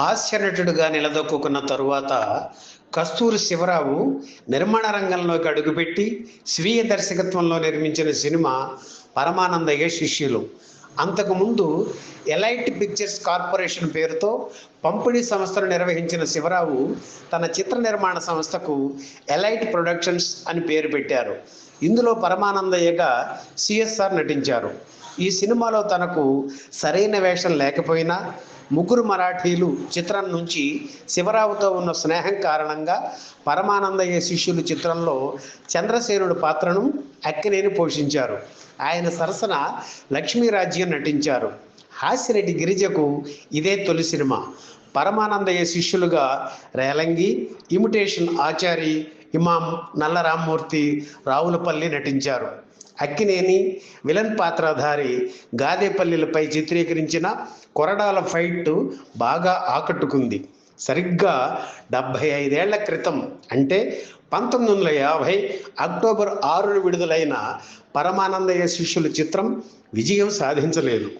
హాస్యనటుడుగా నిలదొక్కున్న తరువాత కస్తూరి శివరావు నిర్మాణ రంగంలోకి అడుగుపెట్టి స్వీయ దర్శకత్వంలో నిర్మించిన సినిమా పరమానందయ్య శిష్యులు. అంతకుముందు ఎలైట్ పిక్చర్స్ కార్పొరేషన్ పేరుతో పంపిణీ సంస్థను నిర్వహించిన శివరావు తన చిత్ర నిర్మాణ సంస్థకు ఎలైట్ ప్రొడక్షన్స్ అని పేరు పెట్టారు. ఇందులో పరమానందయ్యగా సిఎస్ఆర్ నటించారు. ఈ సినిమాలో తనకు సరైన వేషం లేకపోయినా ముగ్గురు మరాఠీలు చిత్రం నుంచి శివరావుతో ఉన్న స్నేహం కారణంగా పరమానందయ్య శిష్యులు చిత్రంలో చంద్రసేనుడు పాత్రను అక్కినేని పోషించారు. ఆయన సరసన లక్ష్మీరాజ్యం నటించారు. హాస్యరెడ్డి గిరిజకు ఇదే తొలి సినిమా. పరమానందయ్య శిష్యులుగా రేలంగి ఇమిటేషన్ ఆచారి ఇమాం నల్ల రామ్మూర్తి రావులపల్లి నటించారు. అక్కినేని విలన్ పాత్రధారి గాదేపల్లిలపై చిత్రీకరించిన కొరడాల ఫైట్ బాగా ఆకట్టుకుంది. సరిగ్గా డెబ్భై ఐదేళ్ళ క్రితం అంటే పంతొమ్మిది వందల యాభై అక్టోబర్ ఆరున విడుదలైన పరమానందయ్య శిష్యుల చిత్రం విజయం సాధించలేదు.